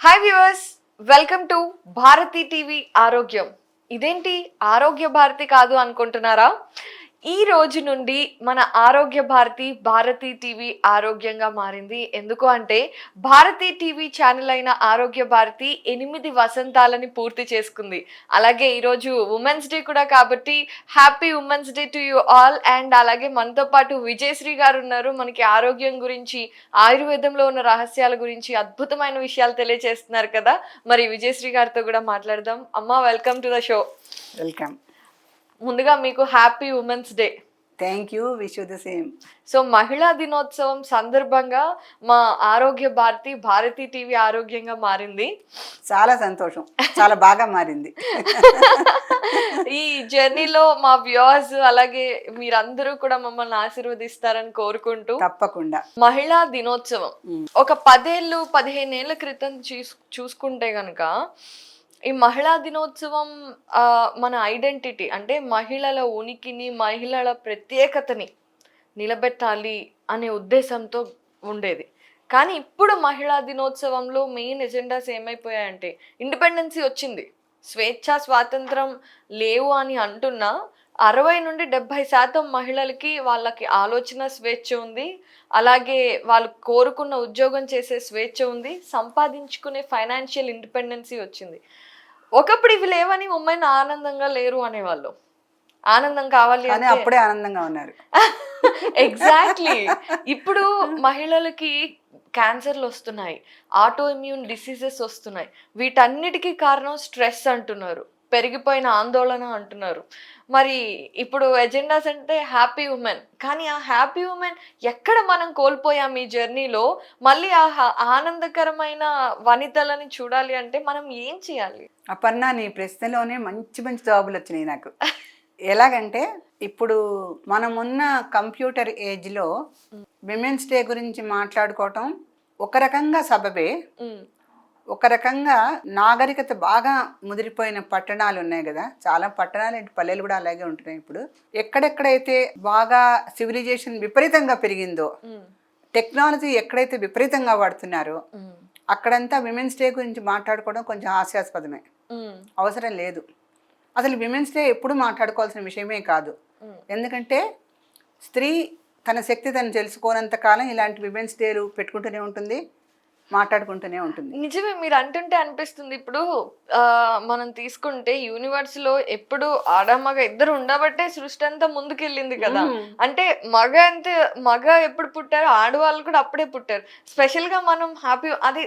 Hi viewers welcome to Bharati TV ఆరోగ్యం ఇదేంటి? ఆరోగ్య భారతి కాదు అనుకుంటున్నారా? ఈ రోజు నుండి మన ఆరోగ్య భారతి భారతి టీవీ ఆరోగ్యంగా మారింది. ఎందుకు అంటే భారతి టీవీ ఛానల్ అయిన ఆరోగ్య భారతి ఎనిమిది వసంతాలని పూర్తి చేసుకుంది. అలాగే ఈరోజు ఉమెన్స్ డే కూడా కాబట్టి happy women's day to you all and అలాగే మనతో పాటు విజయశ్రీ గారు ఉన్నారు. మనకి ఆరోగ్యం గురించి ఆయుర్వేదంలో ఉన్న రహస్యాల గురించి అద్భుతమైన విషయాలు తెలియజేస్తున్నారు కదా. మరి విజయశ్రీ గారితో కూడా మాట్లాడదాం. అమ్మ welcome to the show welcome ముందుగా మీకు happy women's day thank you wish you the same so మహిళా దినోత్సవం సందర్భంగా మా ఆరోగ్య భారతి భారతి టీవీ ఆరోగ్యంగా మారింది. చాలా సంతోషం. చాలా బాగా మారింది. ఈ జర్నీలో మా వ్యూవర్స్ అలాగే మీరందరూ కూడా మమ్మల్ని ఆశీర్వదిస్తారని కోరుకుంటూ తప్పకుండా. మహిళా దినోత్సవం. ఒక పదేళ్ళు పదిహేనేళ్ళ క్రితం చూస్ చూసుకుంటే గనక ఈ మహిళా దినోత్సవం మన ఐడెంటిటీ అంటే మహిళల ఉనికిని మహిళల ప్రత్యేకతని నిలబెట్టాలి అనే ఉద్దేశంతో ఉండేది. కానీ ఇప్పుడు మహిళా దినోత్సవంలో మెయిన్ ఎజెండాస్ ఏమైపోయాయంటే ఇండిపెండెన్సీ వచ్చింది. స్వేచ్ఛ స్వాతంత్రం లేవు అని అంటున్నా అరవై నుండి డెబ్భై శాతం మహిళలకి వాళ్ళకి ఆలోచన స్వేచ్ఛ ఉంది. అలాగే వాళ్ళు కోరుకున్న ఉద్యోగం చేసే స్వేచ్ఛ ఉంది. సంపాదించుకునే ఫైనాన్షియల్ ఇండిపెండెన్సీ వచ్చింది. ఒకప్పుడు ఇవి లేవని ఉమ్మాయిని ఆనందంగా లేరు అనేవాళ్ళు. ఆనందం కావాలి అంటే అప్పుడే ఆనందంగా ఉన్నారు. ఎగ్జాక్ట్లీ ఇప్పుడు మహిళలకి క్యాన్సర్లు వస్తున్నాయి. ఆటో ఇమ్యూన్ డిసీజెస్ వస్తున్నాయి. వీటన్నిటికీ కారణం స్ట్రెస్ అంటున్నారు. పెరిగిపోయిన ఆందోళన అంటున్నారు. మరి ఇప్పుడు ఎజెండాస్ అంటే హ్యాపీ ఉమెన్ కానీ ఆ హ్యాపీ ఉమెన్ ఎక్కడ మనం కోల్పోయాం ఈ జర్నీలో మళ్ళీ ఆ హ- ఆనందకరమైన వనితలని చూడాలి అంటే మనం ఏం చేయాలి? అపర్ణ నీ ప్రశ్నలోనే మంచి మంచి జవాబులు వచ్చినాయి నాకు. ఎలాగంటే ఇప్పుడు మనమున్న కంప్యూటర్ ఏజ్లో విమెన్స్ డే గురించి మాట్లాడుకోవటం ఒక రకంగా సబబే. ఒక రకంగా నాగరికత బాగా ముదిరిపోయిన పట్టణాలు ఉన్నాయి కదా. చాలా పట్టణాలు ఏంటి? పల్లెలు కూడా అలాగే ఉంటున్నాయి ఇప్పుడు. ఎక్కడెక్కడైతే బాగా సివిలైజేషన్ విపరీతంగా పెరిగిందో టెక్నాలజీ ఎక్కడైతే విపరీతంగా వాడుతున్నారో అక్కడంతా విమెన్స్ డే గురించి మాట్లాడుకోవడం కొంచెం హాస్యాస్పదమే. అవసరం లేదు. అసలు విమెన్స్ డే ఎప్పుడు మాట్లాడుకోవాల్సిన విషయమే కాదు. ఎందుకంటే స్త్రీ తన శక్తి తను తెలుసుకోనంత కాలం ఇలాంటి విమెన్స్ డేలు పెట్టుకుంటూనే ఉంటుంది. మాట్లాడుకుంటూనే ఉంటుంది. నిజమే మీరు అంటుంటే అనిపిస్తుంది. ఇప్పుడు మనం తీసుకుంటే యూనివర్స్లో ఎప్పుడు ఆడమగ ఇద్దరు ఉండబట్టే సృష్టి అంతా ముందుకెళ్ళింది కదా. అంటే మగ అంతే మగ ఎప్పుడు పుట్టారో ఆడవాళ్ళు కూడా అప్పుడే పుట్టారు. స్పెషల్గా మనం హ్యాపీ అది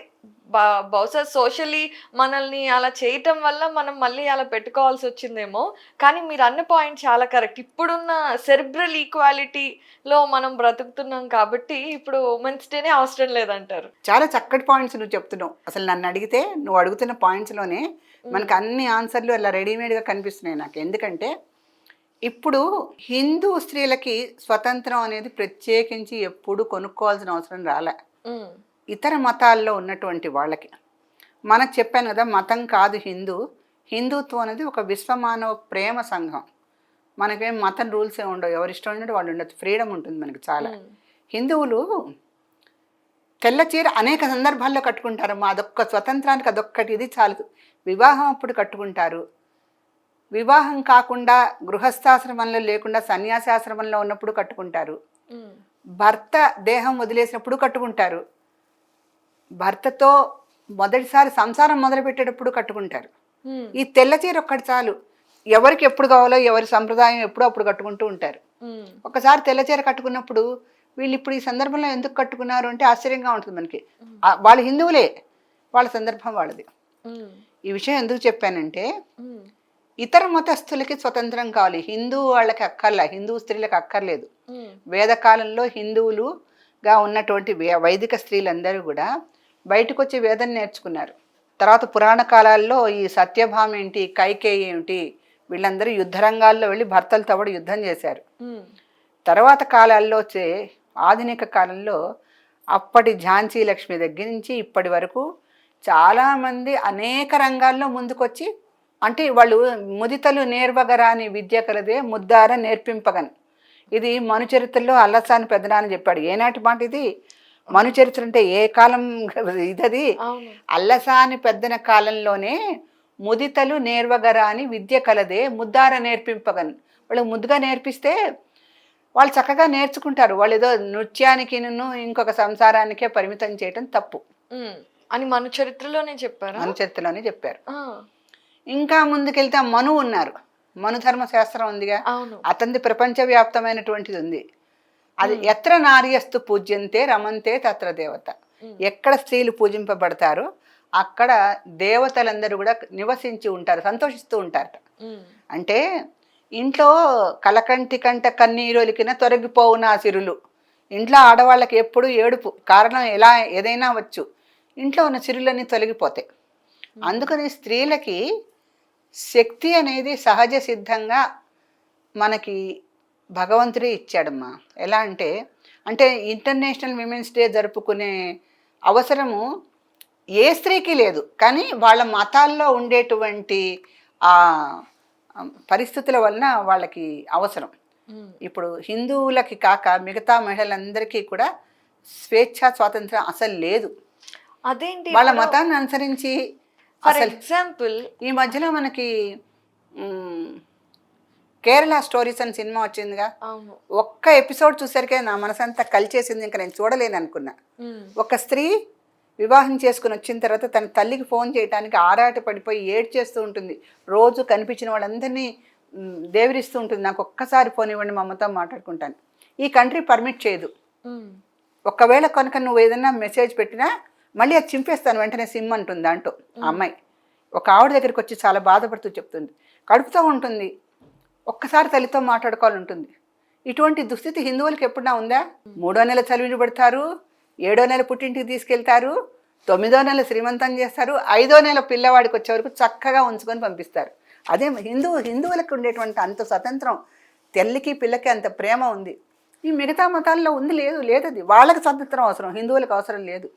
బహుశా సోషలీ మనల్ని అలా చేయటం వల్ల మనం మళ్ళీ అలా పెట్టుకోవాల్సి వచ్చిందేమో. కానీ మీరు అన్న పాయింట్ చాలా కరెక్ట్. ఇప్పుడున్న సెరిబ్రల్ ఈక్వాలిటీలో మనం బ్రతుకుతున్నాం కాబట్టి ఇప్పుడు ఉమెన్స్ డేనే అవసరం లేదంటారు. చాలా చక్కటి పాయింట్స్ నువ్వు చెప్తున్నావు. అసలు నన్ను అడిగితే నువ్వు అడుగుతున్న పాయింట్స్లోనే మనకు అన్ని ఆన్సర్లు అలా రెడీమేడ్గా కనిపిస్తున్నాయి నాకు. ఎందుకంటే ఇప్పుడు హిందూ స్త్రీలకి స్వతంత్రం అనేది ప్రత్యేకించి ఎప్పుడు కొనుక్కోవాల్సిన అవసరం రాలే. ఇతర మతాల్లో ఉన్నటువంటి వాళ్ళకి. మనకు చెప్పాను కదా మతం కాదు హిందూ. హిందుత్వం అనేది ఒక విశ్వమానవ ప్రేమ సంఘం. మనకేం మతం రూల్స్ ఏ ఉండవు. ఎవరి ఇష్టం ఉన్నట్టు వాళ్ళు ఉండొచ్చు. ఫ్రీడమ్ ఉంటుంది మనకి చాలా. హిందువులు తెల్ల చీర అనేక సందర్భాల్లో కట్టుకుంటారు. మా అదొక్క స్వతంత్రానికి అదొక్కటి ఇది చాలు వివాహం అప్పుడు కట్టుకుంటారు. వివాహం కాకుండా గృహస్థాశ్రమంలో లేకుండా సన్యాసాశ్రమంలో ఉన్నప్పుడు కట్టుకుంటారు. భర్త దేహం వదిలేసినప్పుడు కట్టుకుంటారు. భర్తతో మొదటిసారి సంసారం మొదలుపెట్టేటప్పుడు కట్టుకుంటారు. ఈ తెల్ల చీర ఒక్కటి చాలు. ఎవరికి ఎప్పుడు కావాలో ఎవరి సంప్రదాయం ఎప్పుడో అప్పుడు కట్టుకుంటూ ఉంటారు. ఒకసారి తెల్ల చీర కట్టుకున్నప్పుడు వీళ్ళు ఇప్పుడు ఈ సందర్భంలో ఎందుకు కట్టుకున్నారు అంటే ఆశ్చర్యంగా ఉంటుంది మనకి. వాళ్ళు హిందువులే. వాళ్ళ సందర్భం వాళ్ళది. ఈ విషయం ఎందుకు చెప్పానంటే ఇతర మతస్థులకి స్వతంత్రం కావాలి. హిందూ వాళ్ళకి అక్కర్లే హిందూ స్త్రీలకు అక్కర్లేదు. వేదకాలంలో హిందువులుగా ఉన్నటువంటి వైదిక స్త్రీలందరూ కూడా బయటకు వచ్చి వేదం నేర్చుకున్నారు. తర్వాత పురాణ కాలాల్లో ఈ సత్యభామ ఏంటి కైకేయి ఏమిటి వీళ్ళందరూ యుద్ధరంగాల్లో వెళ్ళి భర్తలతో కూడా యుద్ధం చేశారు. తర్వాత కాలాల్లో వచ్చే ఆధునిక కాలంలో అప్పటి ఝాన్సీ లక్ష్మి దగ్గర నుంచి ఇప్పటి వరకు చాలామంది అనేక రంగాల్లో ముందుకొచ్చి అంటే వాళ్ళు ముదితలు నేర్వగరాని విద్య కలదే ముద్దార నేర్పింపగన్. ఇది మను చరిత్రలో అల్లసాని పెద్దనా అని చెప్పాడు. ఏనాటి మాట ఇది? మను చరిత్ర అంటే ఏ కాలం ఇదది? అల్లసాని పెద్దన కాలంలోనే ముదితలు నేర్వగరా అని విద్య కలదే ముద్దార నేర్పింపగన్. వాళ్ళు ముద్దుగా నేర్పిస్తే వాళ్ళు చక్కగా నేర్చుకుంటారు. వాళ్ళు ఏదో నృత్యానికి ఇంకొక సంసారానికే పరిమితం చేయటం తప్పు. అని మన చరిత్రలోనే చెప్పారా? మన చరిత్రలోనే చెప్పారు. ఇంకా ముందుకెళ్తే మను ఉన్నారు. మను ధర్మశాస్త్రం ఉందిగా. అతనిది ప్రపంచవ్యాప్తమైనటువంటిది ఉంది. అది ఎత్ర నార్యస్తు పూజ్యంతే రమంతే తత్ర దేవత. ఎక్కడ స్త్రీలు పూజింపబడతారో అక్కడ దేవతలందరూ కూడా నివసించి ఉంటారు సంతోషిస్తూ ఉంటారట. అంటే ఇంట్లో కలకంటి కంట కన్నీరొలికిన తొలగిపోవు నా సిరులు. ఇంట్లో ఆడవాళ్ళకి ఎప్పుడు ఏడుపు కారణం ఎలా ఏదైనా వచ్చు. ఇంట్లో ఉన్న సిరులన్నీ తొలగిపోతాయి. అందుకని స్త్రీలకి శక్తి అనేది సహజ సిద్ధంగా మనకి భగవంతుడే ఇచ్చాడమ్మా. ఎలా అంటే అంటే ఇంటర్నేషనల్ విమెన్స్ డే జరుపుకునే అవసరము ఏ స్త్రీకి లేదు. కానీ వాళ్ళ మతాల్లో ఉండేటువంటి ఆ పరిస్థితుల వలన వాళ్ళకి అవసరం. ఇప్పుడు హిందువులకి కాక మిగతా మహిళలందరికీ కూడా స్వేచ్ఛ స్వాతంత్రం అసలు లేదు. అదేంటి వాళ్ళ మతాన్ని అనుసరించి ఫర్ అసలు ఎగ్జాంపుల్ ఈ మధ్యలో మనకి కేరళ స్టోరీస్ అని సినిమా వచ్చిందిగా. ఒక్క ఎపిసోడ్ చూసరికే నా మనసంతా కలిచేసింది ఇంకా నేను చూడలేను అనుకున్నా. ఒక స్త్రీ వివాహం చేసుకుని వచ్చిన తర్వాత తన తల్లికి ఫోన్ చేయడానికి ఆరాట పడిపోయి ఏడ్ చేస్తూ ఉంటుంది. రోజు కనిపించిన వాళ్ళందరినీ దేవరిస్తూ ఉంటుంది. నాకు ఒక్కసారి ఫోన్ ఇవ్వండి మా అమ్మతో మాట్లాడుకుంటాను. ఈ కంట్రీ పర్మిట్ చేయదు. ఒకవేళ కనుక నువ్వు ఏదైనా మెసేజ్ పెట్టినా మళ్ళీ అది చింపేస్తాను వెంటనే సిమ్ అంటుంది దాంట్లో ఆ అమ్మాయి. ఒక ఆవిడ దగ్గరికి వచ్చి చాలా బాధపడుతూ చెప్తుంది. కడుపుతో ఉంటుంది. ఒక్కసారి తల్లితో మాట్లాడుకోవాలి ఉంటుంది ఇటువంటి దుస్థితి హిందువులకి ఎప్పుడన్నా ఉందా? మూడో నెల చదివిని పెడతారు ఏడో నెల పుట్టింటికి తీసుకెళ్తారు తొమ్మిదో నెల శ్రీమంతం చేస్తారు ఐదో నెల పిల్లవాడికి వచ్చే వరకు చక్కగా ఉంచుకొని పంపిస్తారు. అదే హిందూ హిందువులకు ఉండేటువంటి అంత స్వతంత్రం తెల్లికి పిల్లకి అంత ప్రేమ ఉంది. ఈ మిగతా మతాల్లో ఉంది లేదు లేదది. వాళ్ళకి స్వతంత్రం అవసరం హిందువులకు అవసరం లేదు.